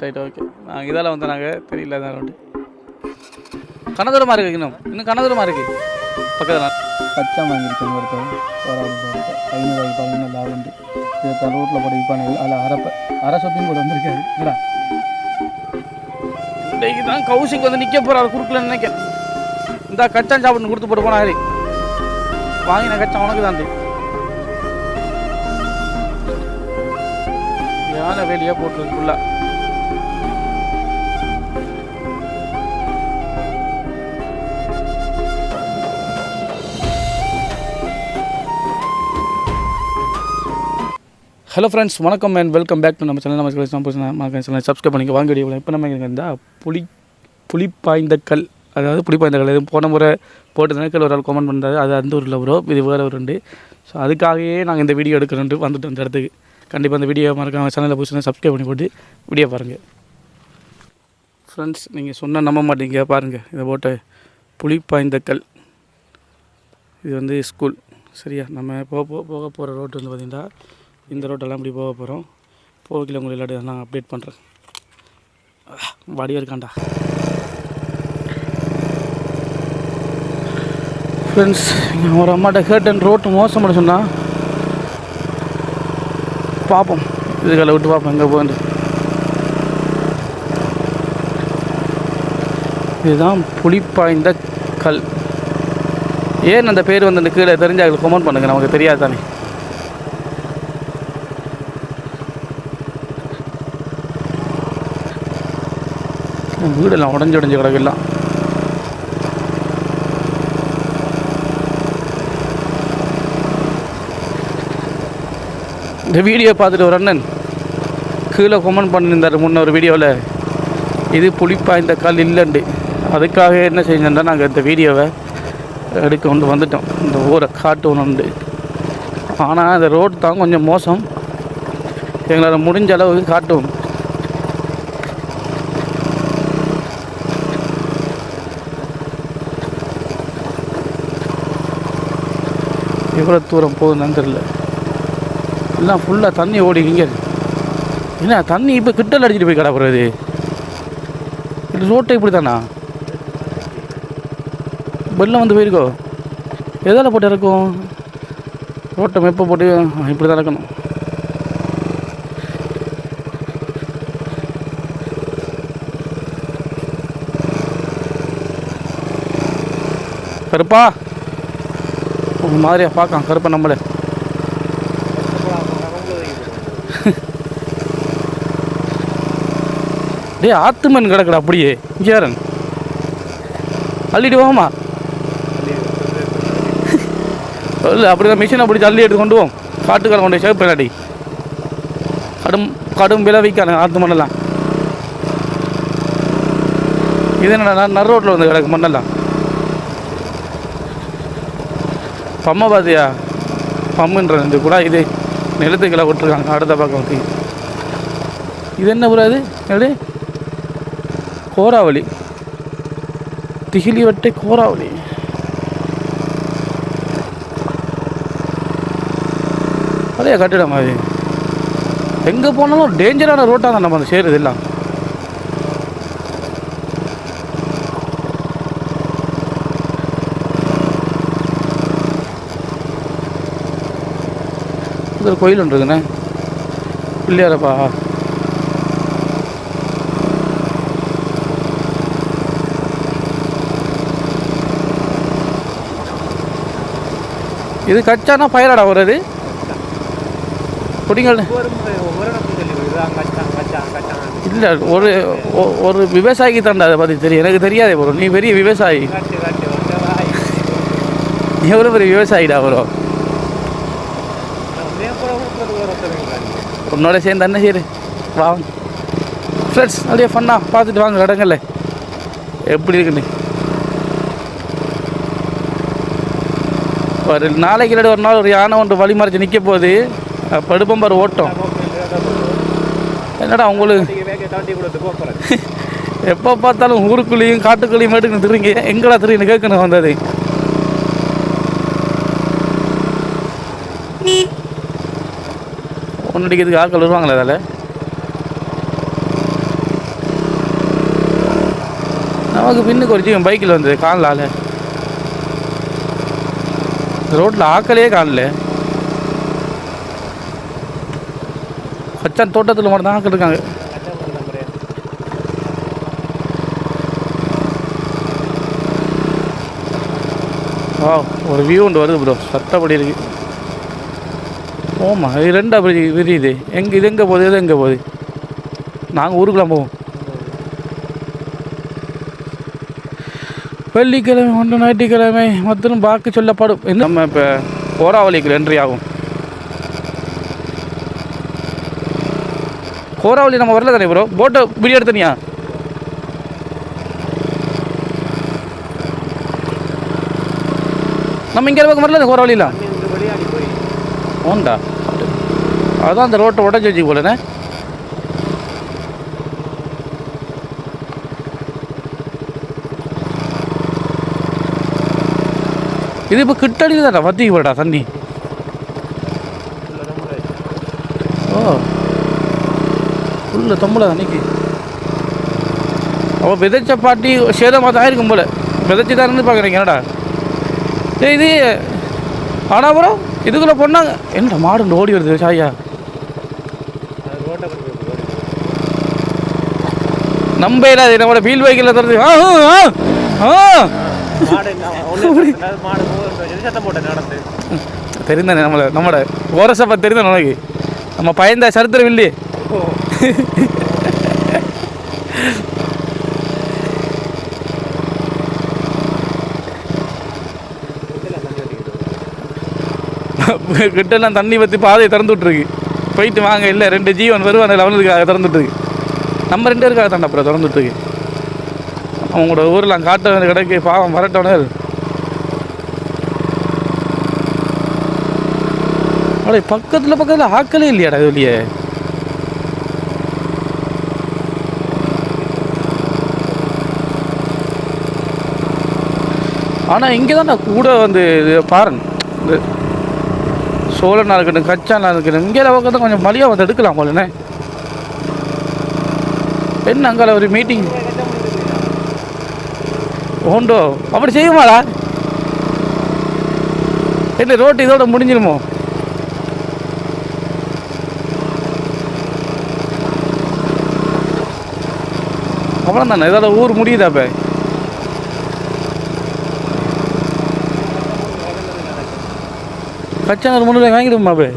Right okay நாங்கள் இதால் வந்து நாங்கள் தெரியல தான் ரோடு கனதூரமாக இருக்கு இன்னும். இன்னும் கனதூரமாக இருக்கு. பக்கத்தில் பச்சை வாங்கியிருக்கேன் ஒருத்தர் ஐநூறு பதினொன்று லாபம் இதை தான் ரோட்டில் போட விற்பானு அதில் அரை அரை சொப்பிங் கூட வந்திருக்காரு. இல்லைடா இன்றைக்கு தான் கௌசிக் வந்து நிற்க போகிறார் குறுக்கில் நினைக்க இந்த கச்சான் சாப்பிட்டு கொடுத்து போட்டு போனா ஹரி வாங்கின கச்சான் உனக்கு தாண்டி யானை வேலியாக போட்டுருக்கு ஹலோ ஃப்ரெண்ட்ஸ் வணக்கம் அண்ட் வெல்கம் பேக் டு நம்ம சேனல் நம்ம சேனல் சேனல் சப்ஸ்கிரைப் பண்ணிக்க வாங்க வீடியோ இப்போ நம்ம இங்கே இருந்தால் புளி புளி பாய்ந்த கல் அதாவது புளி பாய்ந்த கல் போன முறை போட்டு கல் ஒரு ஆள் கமெண்ட் பண்ணுறாரு அது அந்த ஊரில் வரும் இது வேறு ஒரு உண்டு ஸோ அதுக்காகவே நாங்கள் இந்த வீடியோ எடுக்கணுன்ட்டு வந்துட்டோம் இந்த இடத்துக்கு. கண்டிப்பாக அந்த வீடியோ மறக்காம சேனலில் பிடிச்சினா சப்ஸ்கிரைப் பண்ணி போட்டு வீடியோ பாருங்கள் ஃப்ரெண்ட்ஸ் நீங்கள் சொன்னால் நம்ப மாட்டீங்க. பாருங்கள் இதை போட்ட புளி பாய்ந்த கல். இது வந்து ஸ்கூல் சரியா? நம்ம போக போக போக போகிற ரோட்டு வந்து பார்த்திங்கன்னா இந்த ரோட்டெல்லாம் இப்படி போக போகிறோம் போகல உங்களுக்கு எல்லாத்தையும் நான் அப்டேட் பண்ணுறேன் வடியாக இருக்காண்டா ஃப்ரெண்ட்ஸ் ஒரு அம்மாட்ட கேட்டேன் ரோட்டு மோசமான சொன்னால் பார்ப்போம் இதுக்கால விட்டு பார்ப்போம் எங்கே போகுது இதுதான் புளிப்பாய்ந்த கல். ஏன் அந்த பேர் வந்து அந்த கீழே தெரிஞ்சு அதுக்கு கமெண்ட் பண்ணுங்க நமக்கு தெரியாது தானே. வீடெல்லாம் உடஞ்சு உடஞ்சி கிடக்கெல்லாம் இந்த வீடியோ பார்த்துட்டு ஒரு அண்ணன் கீழே கொமெண்ட் பண்ணியிருந்தார் முன்ன ஒரு வீடியோவில் இது புளிப்பா இந்த கல் இல்லைண்டு. அதுக்காக என்ன செஞ்சோம்னா நாங்கள் இந்த வீடியோவை எடுக்க கொண்டு வந்துட்டோம். இந்த ஊரை காட்டணுண்டு ஆனால் இந்த ரோடு தான் கொஞ்சம் மோசம். எங்களால் முடிஞ்ச அளவுக்கு காட்டுவோம். எவ்வளோ தூரம் போகுதுன்னு தெரில எல்லாம் ஃபுல்லாக தண்ணி ஓடிக்கிங்க என்ன தண்ணி இப்போ கிட்டல் அடிச்சிட்டு போய் கிடப்புறது இது ரோட்டை இப்படி தானா வெள்ளம் வந்து போயிருக்கோ? எதால் போட்டு இறக்கும்? ரோட்டை மெப்ப போட்டு இப்படி தான் இறக்கணும். கருப்பா? ஒரு மாதிரியா பார்க்கலாம் கருப்பை நம்மளே. டே ஆத்துமன் கிடக்குடா அப்படியே. இங்கேரன் அள்ளிட்டு போமா இல்லை அப்படி தான் மிஷினை பிடிச்சி அள்ளி எடுத்து கொண்டு போவோம். காட்டுக்கார கொண்டு சேவ் பண்ணாடி கடும் கடும் விலை விற்காங்க ஆத்து மண்ணெல்லாம் இது என்னடா நர் ரோட்டில் வந்து கிடக்கு மண்ணெல்லாம். பம்மை பார்த்தியா பம்முன்ற இந்த கூட இது நிலத்துக்களை விட்டுருக்காங்க அடுத்த பக்கம் வந்து இது என்ன புறா இது? எப்படி கோராவளி. திகிலி வட்டை கோராவளி. பழைய கட்டிடம் அது எங்கே போனாலும் டேஞ்சரான ரோட்டாக தான் நம்ம அந்த சேருது எல்லாம். இது ஒரு கோயில் ஒன்று இருக்குண்ணே. பிள்ளையாரப்பா. இது கச்சானா ஃபயராடா வருது குடிங்கள் இல்லை ஒரு ஒரு விவசாயிக்கு தாண்டா அதை பற்றி தெரியும். எனக்கு தெரியாதே ப்ரோ. நீ பெரிய விவசாயி. நீ எவ்வளோ பெரிய விவசாயிடா ப்ரோ? உன்னோட சேர்ந்து என்ன செய்யுது வா. ஃப்ரெண்ட்ஸ் அப்படியே ஃபன்னாக பார்த்துட்டு வாங்க இடங்கள்ல. எப்படி இருக்குன்னு ஒரு நாளைக்கு இல்லாட்டி ஒரு நாள் ஒரு யானை ஒன்று வழி மறைச்சு நிற்க போகுது. அப்ப ஓட்டம். என்னடா உங்களுக்கு? எப்போ பார்த்தாலும் ஊருக்குள்ளேயும் காட்டுக்குள்ளேயும் மேட்டுக்கு திருங்க எங்கடா திரும்பி கேட்கணும் வந்தது? கொண்டடிக்கிறதுக்கு ஆட்கள் வருவாங்களே அதில்? நமக்கு பின்னுக்கு ஒரு ஜீவன் பைக்கில் வந்தது காணலால ரோட்டில் ஆக்கலே காணல. பச்சான் தோட்டத்தில் மட்டும் தான் இருக்காங்க. ஆ ஒரு வியூ ஒன்று வருது ப்ரோ சத்தப்படி இருக்குது ஓமா இது ரெண்டு அப்படி விரியுது எங்கே இது எங்கே போகுது இது எங்கே போகுது? நாங்கள் ஊருக்குலாம் போவோம். வெள்ளிக்கிழமை ஒன்று ஞாயிற்றுக்கிழமை மற்றும் பாக்கு சொல்லப்படும். நம்ம இப்போ கோராவளிக்கு என்ட்ரி ஆகும். கோராவளி நம்ம வரல தானே ப்ரோ போட்டை வீடியோ எடுத்தனியா? நம்ம இங்கே பக்கம் வரல கோராவளியில் உண்டா அதான் அந்த ரோட்டை உடஞ்சி வச்சு போலண்ணே இது இப்போ கிட்டடி தானே வத்திக்கு போடா தண்ணி. ஓ. ஃபுல்லு தொம்பளை அன்னைக்கு அவள் விதைச்ச பாட்டி சேதமாக தான் இருக்கும் போல. விதைச்சி தான் இருந்து பார்க்குறீங்க என்னடா? இது ஆனால் அப்புறம் இதுக்குள்ளே பொண்ணாங்க. என்னடா மாடு ஓடி வருது சாயா? நம்ம இல்லாது நம்மளோட வீல் வைக்கல தருது ஆ தெரிந்தானே நம்மளை நம்மளோட ஓரசப்பா தெரிந்த உனக்கு. நம்ம பயந்த சரித்திரம் இல்லையே. கிட்டலாம் தண்ணி பற்றி பாதையை திறந்து விட்ருக்கு போயிட்டு வாங்க இல்லை ரெண்டு ஜீவன் வருவாங்க லெவனுக்காக திறந்து விட்ருக்கு நம்ம ரெண்டு பேருக்காக தாண்டா அப்புறம் திறந்துட்டுருக்கு. அவங்களோட ஊரில் காட்ட வேண்டிய கடைக்கு பாவம் வரட்டவனர் அடே பக்கத்தில் பக்கத்தில் ஆக்களே இல்லையாடா இது வெளியே? ஆனால் இங்கே தான் கூட வந்து இது பாருங்க இந்த சோழனாக இருக்கட்டும் கச்சானாக இருக்கட்டும் இங்கே பக்கத்தில் கொஞ்சம் மலியாக வந்து எடுக்கலாம் போலண்ணே. என்ன அங்கே ஒரு மீட்டிங் உண்டோ அப்படி செய்யுமாடா? என்ன ரோட்டு இதோட முடிஞ்சிருமோ? அவ்வளோ தானே இதோட ஊர் முடியுதா இப்போ? ஒரு முன்னூறு வாங்கிடுமா இப்போ?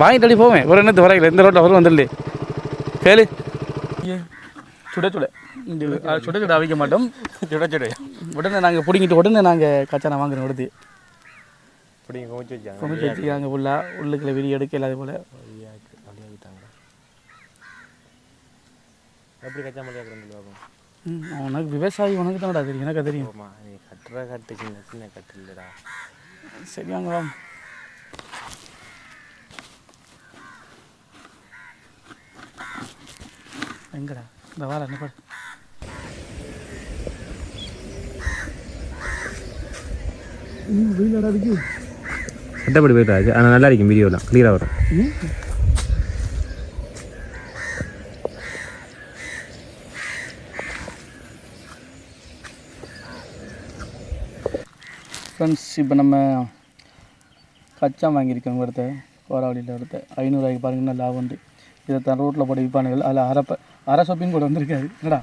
வாங்கிட்டு அடி போவேன். ஒரு என்னத்து வரையில இந்த ரோட்டில் வரும் வந்துடலே. கேளு சுட சுட சுட சுட அவிக்க மாட்டோம் சுட சுட உடனே நாங்கள் பிடிங்கிட்டு உடனே நாங்கள் கச்சானை வாங்குறோம் உடனே பிடிங்க கொஞ்சம் வச்சாங்க சமைச்சு வச்சுக்காங்க ஃபுல்லாக உள்ளுக்குள்ள வெளியே எடுக்க இல்லாத போல் எப்படி கச்சா மல்லியா கிடந்து பார்ப்போம் ம், உனக்கு விவசாயி உனக்கு தானடா தெரியும் எனக்கு தெரியும் கட்டுற கட்டு சின்ன சின்ன கட்டு இல்லைடா சரி வாங்க வா எங்கடா? இந்த வார என்ன சட்டப்படி போயிட்டாச்சு ஆனால் நல்லா இருக்கும் வீடியோலாம் கிளியராக வரும். ஃப்ரெண்ட்ஸ் இப்போ நம்ம கச்சா வாங்கியிருக்கோம் ஒருத்த கோராவளியில் ஒருத்த ஐநூறுரூவாய்க்கு பாருங்கன்னா லாபம் உண்டு. இதை தான் ரோட்டில் போட விற்பானுகள். அதில் அரப்ப அரை சொப்பின்னு கூட வந்திருக்காது. என்னடா?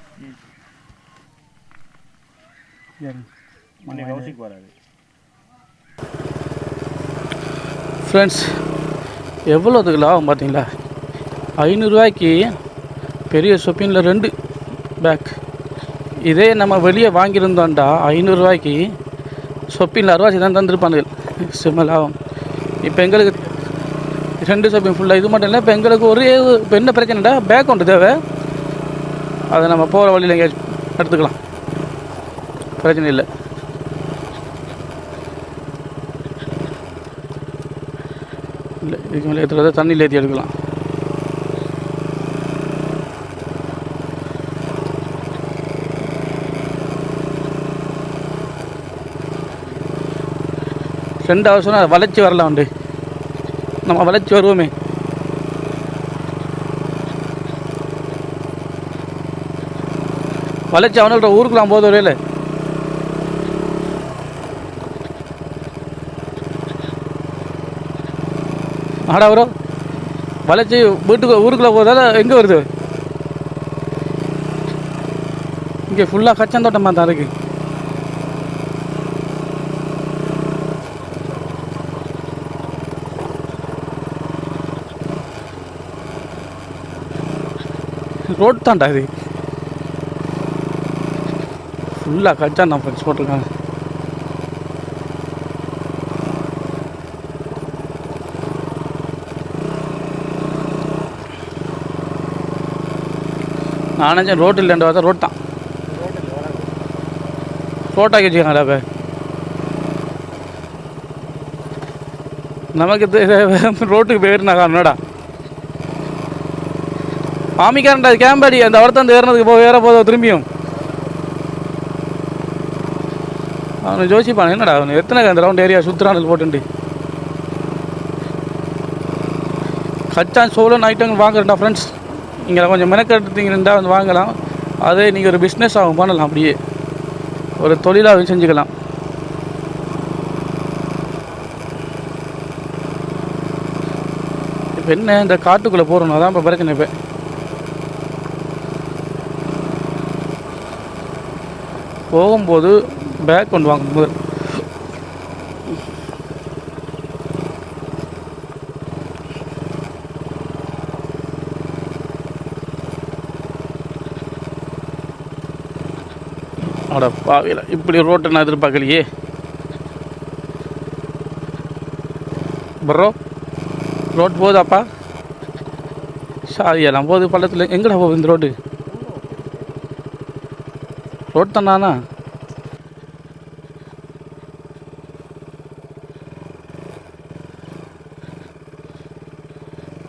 ஃப்ரெண்ட்ஸ் எவ்வளோதுக்கு லாபம் பார்த்தீங்களா? ஐநூறுரூவாய்க்கு பெரிய ஷொப்பிங்கில் ரெண்டு பேக் இதே நம்ம வெளியே வாங்கியிருந்தோம்டா ஐநூறுரூவாய்க்கு ஷொப்பிங்கில் அறுவாச்சி தான் தந்திருப்பானுகள். செம்ம லாபம். இப்போ எங்களுக்கு ரெண்டு ஷாப்பிங் ஃபுல்லாக இது மட்டும் இல்லை இப்போ எங்களுக்கு ஒரே இப்போ என்ன பிரச்சனைடா? பேக் ஒன்று தேவை. அதை நம்ம போகிற வழியில் எங்கேயாச்சும் எடுத்துக்கலாம். பிரச்சனை இல்லை. இல்லை இதுக்கு மேலே ஏற்றுறத தண்ணியில் ஏற்றி எடுக்கலாம். ரெண்டு அவசரம் வளைச்சி வரலாம் உண்டு. நம்ம வளர்ச்சி வருவோமே. வளர்ச்சி அவனுக்கிட்ட ஊருக்குலாம் போது வரையில் ஆடா வரும் வளைச்சி வீட்டுக்கு ஊருக்குள்ளே போதால எங்கே வருது? இங்கே ஃபுல்லாக கச்சந்தோட்டமாக தான் இருக்குது ரோட் தான்டா இது. ஃபுல்லாக கச்சா நான் ஃப்ரெண்ட்ஸ் போட்டிருக்காங்க. நானே ரோட்டில் ரெண்டு பார்த்தா ரோட் தான். ரோட்டாக்கி வச்சுக்காங்களா இப்போ நமக்கு ரோட்டுக்கு போயிருந்தா என்னடா? மாமிக்காரன்டா கேம்பாடி அந்த ஒருத்தன் ஏறினதுக்கு போக ஏற போதோ திரும்பியும். அவனை ஜோசிப்பான். என்னடா அவன்? எத்தனை அந்த ரவுண்ட் ஏரியா சுற்றுறான் போட்டுண்டு. கச்சான் சோளன் ஐட்டங்கள் வாங்குறேன்டா ஃப்ரெண்ட்ஸ் இங்கே கொஞ்சம் மெனக்கெடுத்தீங்கன்னா வந்து வாங்கலாம். அதே நீங்கள் ஒரு பிஸ்னஸ் ஆகும் பண்ணலாம் அப்படியே. ஒரு தொழிலாக செஞ்சுக்கலாம். இப்போ என்ன? இந்த காட்டுக்குள்ளே போகிறோம் அதான் இப்போ பிறகு இப்போ. போகும்போது பேக் கொண்டு வாங்கும்போது அட பாவில இப்படி ரோட்டை நான் எதிர்பார்க்கலையே? Bro road போகுதாப்பா? சாதியெல்லாம் போகுது பள்ளத்தில். எங்கடா போகுது இந்த ரோடு ரோட் தானாண்ணா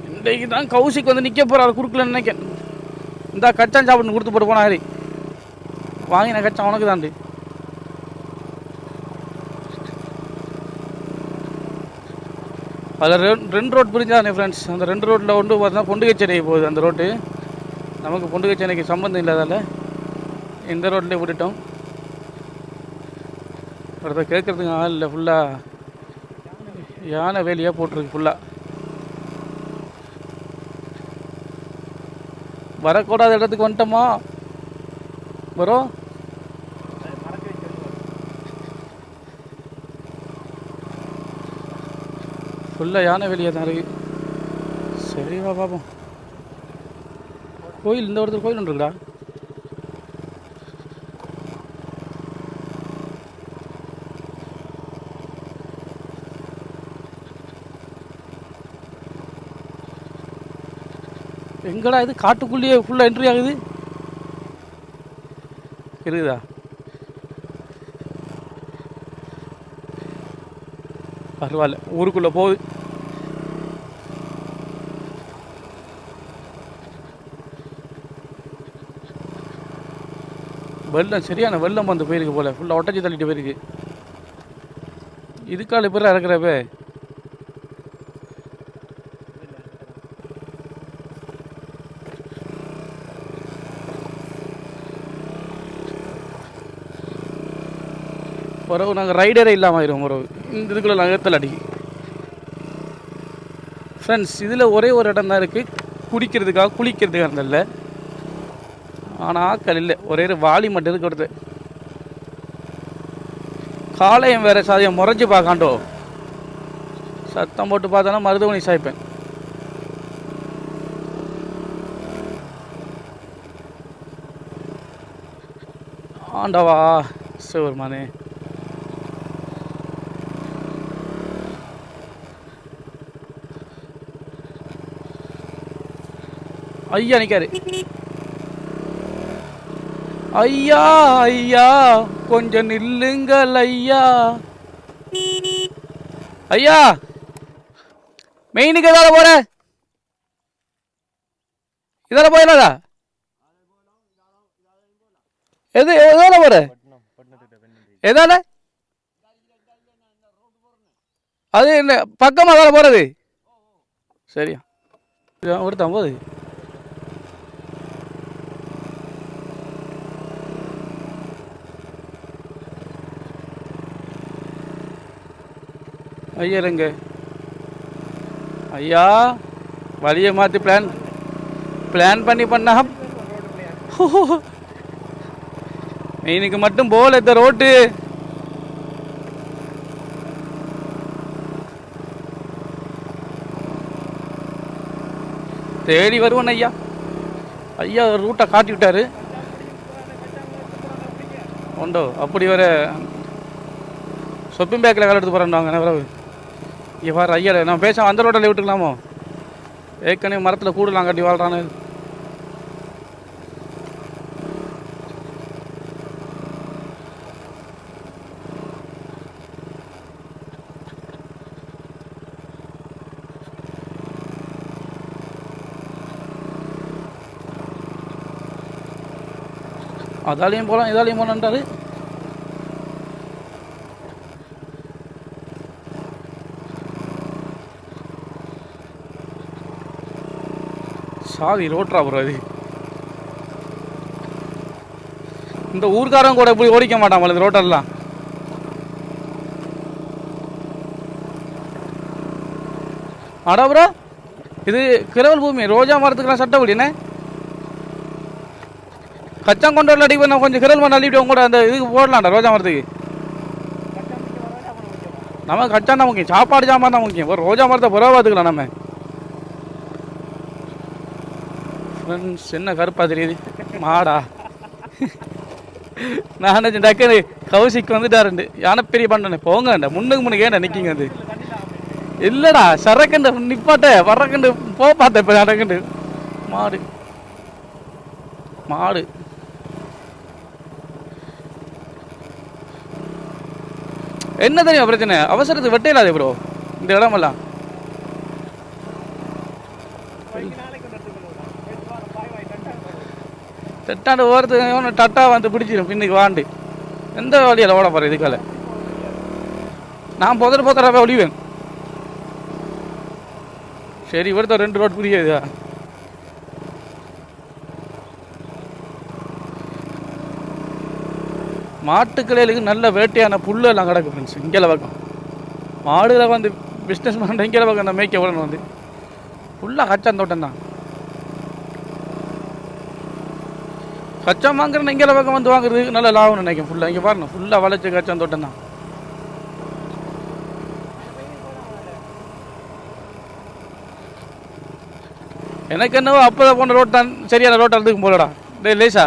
இன்றைக்கு தான் கௌசிக் வந்து நிற்க போகிறார் குறுக்கில் நினைக்க இந்த கச்சான் சாப்பிட்டு கொடுத்து போட்டு போனா ஹரி. வாங்கின கச்சான் உனக்கு தாண்டி அதில் ரெண்டு ரெண்டு ரோட் பிரிஞ்சானே ஃப்ரெண்ட்ஸ் அந்த ரெண்டு ரோட்டில் ஒன்று பார்த்தீங்கன்னா பொண்டுகச்சேரி போகுது அந்த ரோட்டு. நமக்கு பொண்டுகச்சேரிக்கு சம்மந்தம் இல்லாதால. இந்த ரோட்லேயே விட்டுட்டோம். ஒருத்தர் கேட்குறதுக்கு ஆள் இல்லை ஃபுல்லாக யானை வேலியாக போட்டிருக்கு ஃபுல்லாக வரக்கூடாத இடத்துக்கு வந்துட்டோமா? வரும் ஃபுல்லாக யானை வெளியே தான் இருக்குது சரி வா பார்ப்போம் கோயில் இந்த இடத்துல கோயில் ஒன்று இருக்குடா. எங்கடா இது? காட்டுக்குள்ளேயே ஃபுல்லாக என்ட்ரி ஆகுது. இருக்குதா? பரவாயில்ல. ஊருக்குள்ளே போகுது. வெள்ளம் சரியான வெள்ளம் வந்து போயிருக்கு போல. ஃபுல்லாக ஒட்டச்சி தள்ளிட்டு போயிருக்கு. இதுக்கால பேர் இறக்குறப்ப பிறகு நாங்கள் ரைடரே இல்லாமல் ஆயிரும் பிறகு இந்த இதுக்குள்ளே நகரத்தில் அடி ஃப்ரெண்ட்ஸ் இதில் ஒரே ஒரு இடம் தான் இருக்குது குடிக்கிறதுக்காக குளிக்கிறதுக்காக இருந்ததில்ல ஆனால் ஆக்கள் இல்லை. ஒரே ஒரு வாலி மட்டும் இருக்கு கொடுத்து காளையம் வேறு சாதியம் முறைஞ்சு பார்க்காண்டோ? சத்தம் போட்டு பார்த்தோன்னா மருதுவனி சாய்ப்பேன். ஆண்டவா சிவருமானே ஐயா நிக்காரு. ஐயா ஐயா கொஞ்சம் நில்லுங்கள் ஐயா. ஐயா மெயினுக்கு எதால போற? இதால போயிடாதா எது எதால போற? எதால? அது என்ன பக்கமா தானே போறது? சரியா. ஒருத்தன் போகுது. ஐயா இருங்க. ஐயா வழியை மாற்றி பிளான் பிளான் பண்ணி பண்ணா இன்னைக்கு மட்டும் போல இந்த ரோட்டு தேடி வருவன் ஐயா. ஐயா ரூட்டை காட்டி விட்டாரு. உண்டோ அப்படி வர சொப்பிங் பேக்கில் வேலை எடுத்து போகிறேன்டாங்க வரவு? இவ்வாறு ஐயா நான் பேச அந்த ரோட்டில் விட்டுக்கலாமோ? ஏற்கனவே மரத்தில் கூடலாம் கட்டி வாழ்றானு. அதாலையும் போகலாம் இதாலையும் போகலான்றாரு சாதி ரோட்ரா ப்ரோ அது இந்த ஊர்க்காரன் கூட இப்படி ஓடிக்க மாட்டான் போல இந்த ரோட்டெல்லாம். அடா ப்ரோ இது கிரவல் பூமி ரோஜா மரத்துக்குலாம் சட்டப்படினே கச்சான் கொண்டு வரல அடி கொஞ்சம் கிரல் மண் அள்ளிட்டு கூட அந்த இதுக்கு போடலாம்டா ரோஜா மரத்துக்கு. நம்ம கச்சான் தான் முக்கியம் சாப்பாடு சாமான் தான் முக்கியம் ஒரு ரோஜா மரத்தை புறா பார்த்துக்கலாம் நம்ம. ஃப்ரெண்ட்ஸ் என்ன கருப்பா தெரியுது. மாடா. நான் நினைச்சேன் டக்குனு கௌசிக் வந்துட்டாருண்டு. யானை பெரிய பண்ணனே போங்க முன்னுக்கு முன்னுக்கு ஏன்டா நிற்கிங்க அது இல்லைடா சரக்கண்டு நிப்பாட்ட வரக்கண்டு போ பார்த்தேன் இப்போ நடக்கண்டு. மாடு. மாடு. என்ன தெரியும் பிரச்சனை? அவசரத்துக்கு வெட்டையிலாதே ப்ரோ இந்த இடமெல்லாம். தெட்டாண்டு ஓரத்துக்கு ஒன்று டட்டா வந்து பிடிச்சிடும் பின்னுக்கு வாண்டு எந்த வழியில் ஓட போகிறேன் இதுக்கால நான் புதற புதறாவே ஒழிவேன் சரி இவர்த்த ரெண்டு ரோட் புரியாதா மாட்டுக்கிளைகளுக்கு நல்ல வேட்டையான புல்லு எல்லாம் கிடக்கு ஃப்ரெண்ட்ஸ் இங்கே பக்கம் மாடுகளை வந்து பிஸ்னஸ் பண்ணுற இங்கே பக்கம் அந்த மேய்க்க விடணும் வந்து ஃபுல்லாக கச்சாந்தோட்டம் தான் கச்சான் வாங்குற இங்கே பக்கம் வந்து வாங்குறதுக்கு நல்ல லாபம் நினைக்கும் ஃபுல்லாக இங்கே பாருங்க ஃபுல்லாக வளைச்ச கச்சம் தோட்டம் தான் எனக்கு என்னவோ அப்போ போன ரோட் தான் சரியான ரோட்டாக இருந்துக்கும் போலடா. டேய் லேசா.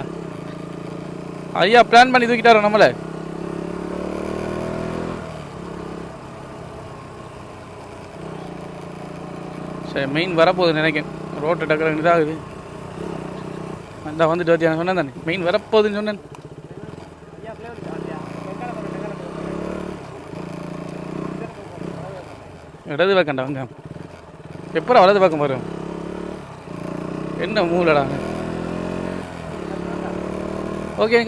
ஐயா பிளான் பண்ணி தூக்கிட்டாரோ நம்மளை? சரி மெயின் வரப்போகுது நினைக்கிறேன். ரோட்டு டக்கர இதாகுது. இந்த வந்துட்டு ஜோதியான சொன்னேன் தானே. மெயின் வரப்போகுதுன்னு சொன்னேன். இடது பக்கம்டா வாங்க எப்போ வலது பக்கம் வரும்? என்ன மூலடா? ஓகே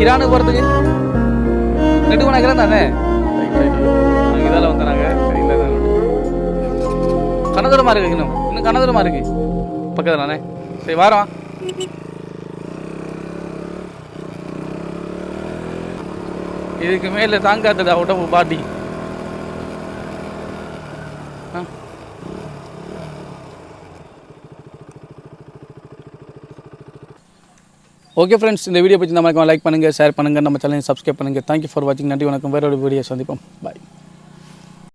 கிரானு போகிறதுக்கு ரெண்டு மணி நேரம் தானே? நாங்கள் இதால் வந்தாங்க தெரியல கனதூரமாக இருக்கு இன்னும். இன்னும் கனதூரமாக இருக்கு. பக்கத்தில் தானே? சரி வாரம் இதுக்கு மேலே தாங்காதடா உடம்பு பாட்டி. ஓகே ஃப்ரெண்ட்ஸ் இந்த வீடியோ பற்றி நம்ம லைக் பண்ணுங்கள் ஷேர் பண்ணுங்கள் நம்ம சேனலை சப்ஸ்கிரைப் பண்ணுங்கள் தேங்க்யூ ஃபார் வாட்சிங் நன்றி வணக்கம். வேற ஒரு வீடியோ சந்திப்போம். பாய்